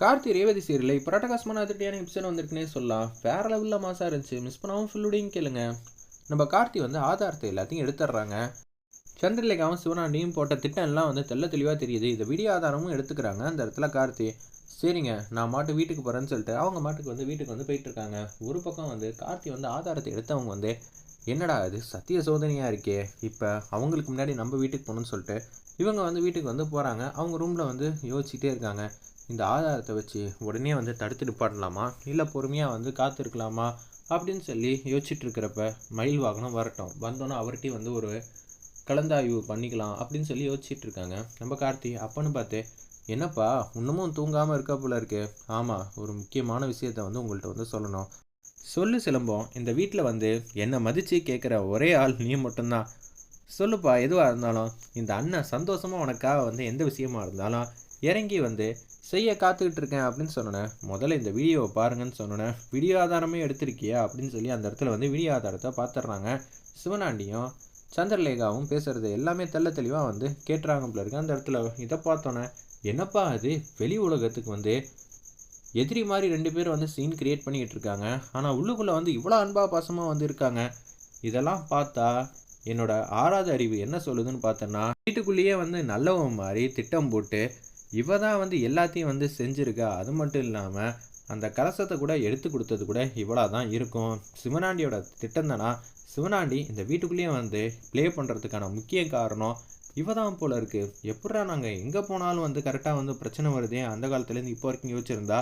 Karthi Revathi serial இப்போ ரட்டகாசமான அதிரடியான episode வந்திருக்குன்னே சொல்லலாம். வேற லெவலில் மாசாக இருந்துச்சு. மிஸ் பண்ணாமல் ஃபுல்லுடையும் கேளுங்க. நம்ம கார்த்தி வந்து ஆதாரத்தை எல்லாத்தையும் எடுத்துடுறாங்க. சந்திரலேகாவும் சிவனாண்டியும் போட்ட திட்டம்லாம் வந்து தெள்ள தெளிவாக தெரியுது. இந்த வீடியோ ஆதாரமும் எடுத்துக்கிறாங்க அந்த இடத்துல கார்த்தி. சரிங்க நான் மாட்டு வீட்டுக்கு போகிறேன்னு சொல்லிட்டு அவங்க மாட்டுக்கு வந்து வீட்டுக்கு வந்து போயிட்டு இருக்காங்க ஒரு பக்கம் வந்து கார்த்தி வந்து ஆதாரத்தை எடுத்தவங்க வந்து என்னடா இது? சத்திய சோதனையாக இருக்கே. இப்போ அவங்களுக்கு முன்னாடி நம்ம வீட்டுக்கு போகணும்னு சொல்லிட்டு இவங்க வந்து வீட்டுக்கு வந்து போகிறாங்க அவங்க ரூமில் வந்து யோசிச்சுட்டே இருக்காங்க. இந்த ஆதாரத்தை வச்சு உடனே வந்து தடுத்து நிப்பாட்டலாமா? இல்லை பொறுமையாக வந்து காத்திருக்கலாமா? அப்படின்னு சொல்லி யோசிச்சுட்டு இருக்கிறப்ப மயில் வாகனம் வரட்டும். வந்தோன்னே அவர்கிட்டயும் வந்து ஒரு கலந்தாய்வு பண்ணிக்கலாம் அப்படின்னு சொல்லி யோசிச்சுட்டு இருக்காங்க. நம்ம கார்த்தி அப்பன்னு பார்த்து என்னப்பா இன்னமும் தூங்காமல் இருக்க போல இருக்கு? ஆமாம் ஒரு முக்கியமான விஷயத்த வந்து உங்கள்கிட்ட வந்து சொல்லணும். சொல்லு சிலம்பம் இந்த வீட்டில் வந்து என்னை மதித்து கேட்குற ஒரே ஆள் நீ மட்டும்தான். சொல்லுப்பா எதுவாக இருந்தாலும் இந்த அண்ணன் சந்தோஷமாக உனக்காக வந்து எந்த விஷயமா இருந்தாலும் இறங்கி வந்து செய்ய காத்துக்கிட்டு இருக்கேன் அப்படின்னு சொன்னேன் முதல்ல இந்த வீடியோவை பாருங்கன்னு சொன்னேன் வீடியோ ஆதாரமே எடுத்திருக்கியா? அப்படின்னு சொல்லி அந்த இடத்துல வந்து வீடியோ ஆதாரத்தை பார்த்துட்றாங்க சிவனாண்டியும் சந்திரலேகாவும் பேசுகிறது எல்லாமே தெள்ள தெளிவாக வந்து கேட்டுறாங்க போல இருக்கு. அந்த இடத்துல இதை பார்த்தோன்னே என்னப்பா அது? வெளி உலகத்துக்கு வந்து எதிரி மாதிரி ரெண்டு பேரும் வந்து சீன் கிரியேட் பண்ணிக்கிட்டு இருக்காங்க. ஆனால் உள்ளுக்குள்ளே வந்து இவ்வளோ அன்பா பாசமாக வந்து இருக்காங்க. இதெல்லாம் பார்த்தா என்னோட ஆறாவது அறிவு என்ன சொல்லுதுன்னு பார்த்தோன்னா வீட்டுக்குள்ளேயே வந்து நல்லவன் மாதிரி திட்டம் போட்டு இவ தான் வந்து எல்லாத்தையும் வந்து செஞ்சுருக்கா. அது மட்டும் இல்லாமல் அந்த கலசத்தை கூட எடுத்து கொடுத்தது கூட இவ்வளோ தான் இருக்கும். சிவனாண்டியோட திட்டம் தானா சிவனாண்டி இந்த வீட்டுக்குள்ளேயே வந்து ப்ளே பண்ணுறதுக்கான முக்கிய காரணம் இவ தான் போல் இருக்குது எப்படா நாங்கள் எங்கே போனாலும் வந்து கரெக்டாக வந்து பிரச்சனை வருதே? அந்த காலத்துலேருந்து இப்போ வரைக்கும் யோசிச்சிருந்தா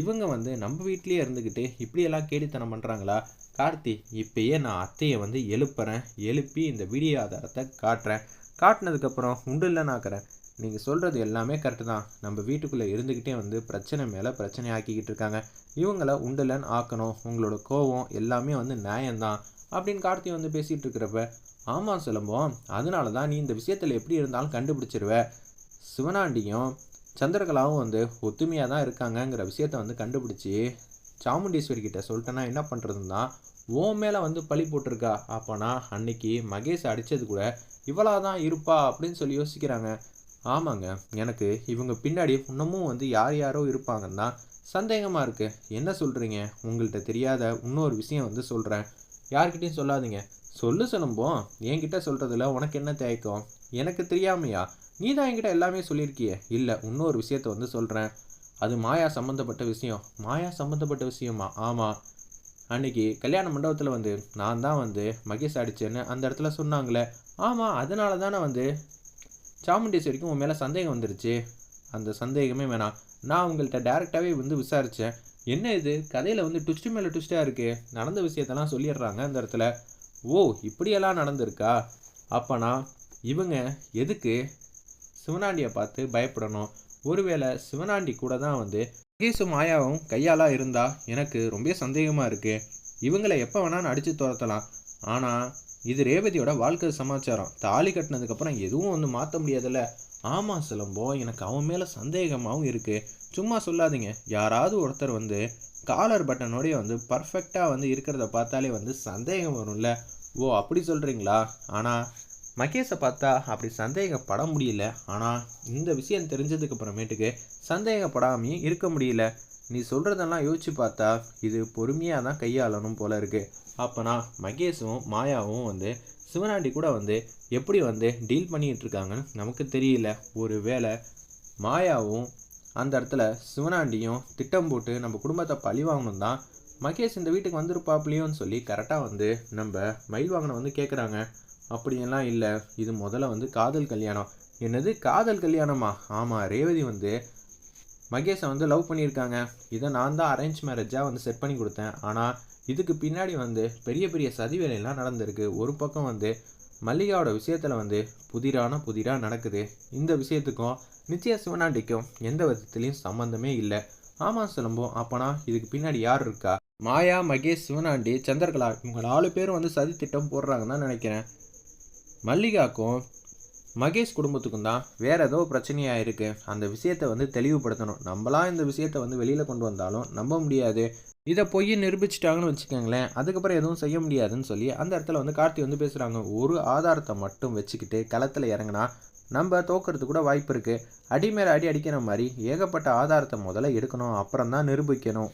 இவங்க வந்து நம்ம வீட்லேயே இருந்துக்கிட்டு இப்படியெல்லாம் கேடித்தனம் பண்ணுறாங்களா கார்த்தி இப்பயே நான் அத்தையை வந்து எழுப்புறேன். எழுப்பி இந்த வீடியோ ஆதாரத்தை காட்டுறேன். காட்டினதுக்கப்புறம் உண்டு இல்லைனாக்கிறேன் நீங்கள் சொல்கிறது எல்லாமே கரெக்டு தான். நம்ம வீட்டுக்குள்ளே இருந்துக்கிட்டே வந்து பிரச்சனை மேலே பிரச்சனை ஆக்கிக்கிட்டு இருக்காங்க. இவங்கள உண்டுலன்னு ஆக்கணும். உங்களோட கோவம் எல்லாமே வந்து நியாயம்தான் அப்படின்னு கார்த்தி வந்து பேசிகிட்டு இருக்கிறப்ப ஆமாம் சிலம்பம் அதனால தான் நீ இந்த விஷயத்தில் எப்படி இருந்தாலும் கண்டுபிடிச்சிருவ. சிவனாண்டியும் சந்திரகலாவும் வந்து ஒத்துமையாக தான் இருக்காங்கங்கிற விஷயத்த வந்து கண்டுபிடிச்சி சாமுண்டீஸ்வரி கிட்ட சொல்லிட்டேன்னா என்ன பண்ணுறதுன்னா ஓ மேலே வந்து பழி போட்டிருக்கா. அப்போனா அன்னைக்கு மகேஷ் அடித்தது கூட இவ்வளோ தான் இருப்பா அப்படின்னு சொல்லி யோசிக்கிறாங்க. ஆமாங்க. எனக்கு இவங்க பின்னாடி இன்னமும் வந்து யார் யாரோ இருப்பாங்கன்னா சந்தேகமாக இருக்குது என்ன சொல்கிறீங்க உங்கள்கிட்ட தெரியாத இன்னொரு விஷயம் வந்து சொல்கிறேன் யார்கிட்டையும் சொல்லாதீங்க. சொல்லு சொல்லும்போ என்கிட்ட சொல்கிறதுல உனக்கு என்ன தேய்க்கும்? எனக்கு தெரியாமையா? நீ தான் என்கிட்ட எல்லாமே சொல்லியிருக்கியே. இல்லை இன்னொரு விஷயத்த வந்து சொல்கிறேன் அது மாயா சம்மந்தப்பட்ட விஷயம். மாயா சம்மந்தப்பட்ட விஷயமா? ஆமாம் அன்னைக்கு கல்யாண மண்டபத்தில் வந்து நான் தான் வந்து மகேஷ் அடித்தேன்னு அந்த இடத்துல சொன்னாங்களே. ஆமாம் அதனால தானே வந்து சாமுண்டேஸ்வரிக்கு உன் மேலே சந்தேகம் வந்துருச்சு. அந்த சந்தேகமே வேணாம். நான் உங்கள்கிட்ட டேரெக்டாகவே வந்து விசாரித்தேன் என்ன இது? கதையில் வந்து ட்விஸ்ட்டு மேலே ட்விஸ்ட்டாக இருக்குது நடந்த விஷயத்தெல்லாம் சொல்லிடுறாங்க அந்த இடத்துல. ஓ இப்படியெல்லாம் நடந்திருக்கா? அப்போனா இவங்க எதுக்கு சிவனாண்டியை பார்த்து பயப்படணும். ஒருவேளை சிவனாண்டி கூட தான் வந்து மகேஷும் மாயாவும் கையாலாக இருந்தா எனக்கு ரொம்ப சந்தேகமாக இருக்குது இவங்களை எப்போ வேணாலும் அடித்து துரத்தலாம். ஆனால் இது ரேவதியோட வாழ்க்கை சமாச்சாரம். தாலி கட்டினதுக்கப்புறம் எதுவும் வந்து மாற்ற முடியாதுல்ல? ஆமாம் சிலம்போ எனக்கு அவன் மேலே சந்தேகமாகவும் இருக்குது சும்மா சொல்லாதீங்க. யாராவது ஒருத்தர் வந்து காலர் பட்டனோடைய வந்து பர்ஃபெக்டாக வந்து இருக்கிறத பார்த்தாலே வந்து சந்தேகம் வரும்ல? ஓ அப்படி சொல்கிறீங்களா ஆனால் மகேஷை பார்த்தா அப்படி சந்தேகப்பட முடியல. ஆனால் இந்த விஷயம் தெரிஞ்சதுக்கு அப்புறமேட்டுக்கு சந்தேகப்படாமையும் இருக்க முடியல. நீ சொல்கிறதெல்லாம் யோசிச்சு பார்த்தா இது பொறுமையாக தான் கையாளணும் போல இருக்குது அப்போனா மகேஷும் மாயாவும் வந்து சிவனாண்டி கூட வந்து எப்படி வந்து டீல் பண்ணிகிட்டு இருக்காங்கன்னு நமக்கு தெரியல. ஒரு வேளை மாயாவும் அந்த இடத்துல சிவனாண்டியும் திட்டம் போட்டு நம்ம குடும்பத்தை பழி வாங்கணும் தான் மகேஷ் இந்த வீட்டுக்கு வந்திருப்பாப்லையோன்னு சொல்லி கரெக்டாக வந்து நம்ம மயில் வாங்கின வந்து கேட்குறாங்க அப்படியெல்லாம் இல்லை. இது முதல்ல வந்து காதல் கல்யாணம். என்னது? காதல் கல்யாணமா? ஆமாம் ரேவதி வந்து மகேஷை வந்து லவ் பண்ணியிருக்காங்க. இதை நான் தான் அரேஞ்ச் மேரேஜாக வந்து செட் பண்ணி கொடுத்தேன். ஆனால் இதுக்கு பின்னாடி வந்து பெரிய பெரிய சதிவேலையெல்லாம் நடந்திருக்கு. ஒரு பக்கம் வந்து மல்லிகாவோட விஷயத்தில் வந்து புதிரான புதிராக நடக்குது. இந்த விஷயத்துக்கும் நிச்சய சிவனாண்டிக்கும் எந்த விதத்துலேயும் சம்மந்தமே இல்லை. ஆமாம் சிலம்பம் அப்போனா இதுக்கு பின்னாடி யார் இருக்கா? மாயா மகேஷ் சிவனாண்டி சந்திரகலா இவங்க நாலு பேரும் வந்து சதி திட்டம் போடுறாங்கன்னு தான் நினைக்கிறேன். மல்லிகாக்கும் மகேஷ் குடும்பத்துக்கும் தான் வேறு ஏதோ பிரச்சனையாக இருக்குது அந்த விஷயத்தை வந்து தெளிவுபடுத்தணும். நம்மளாம் இந்த விஷயத்தை வந்து வெளியில் கொண்டு வந்தாலும் நம்ப முடியாது. இதை பொய்யை நிரூபிச்சிட்டாங்கன்னு வச்சுக்கோங்களேன். அதுக்கப்புறம் எதுவும் செய்ய முடியாதுன்னு சொல்லி அந்த இடத்துல வந்து கார்த்தி வந்து பேசுகிறாங்க ஒரு ஆதாரத்தை மட்டும் வச்சுக்கிட்டு களத்தில் இறங்கினா நம்ம தோக்கிறது கூட வாய்ப்பு இருக்குது அடி மேலே அடி அடிக்கிற மாதிரி ஏகப்பட்ட ஆதாரத்தை முதல்ல எடுக்கணும். அப்புறம் தான் நிரூபிக்கணும்.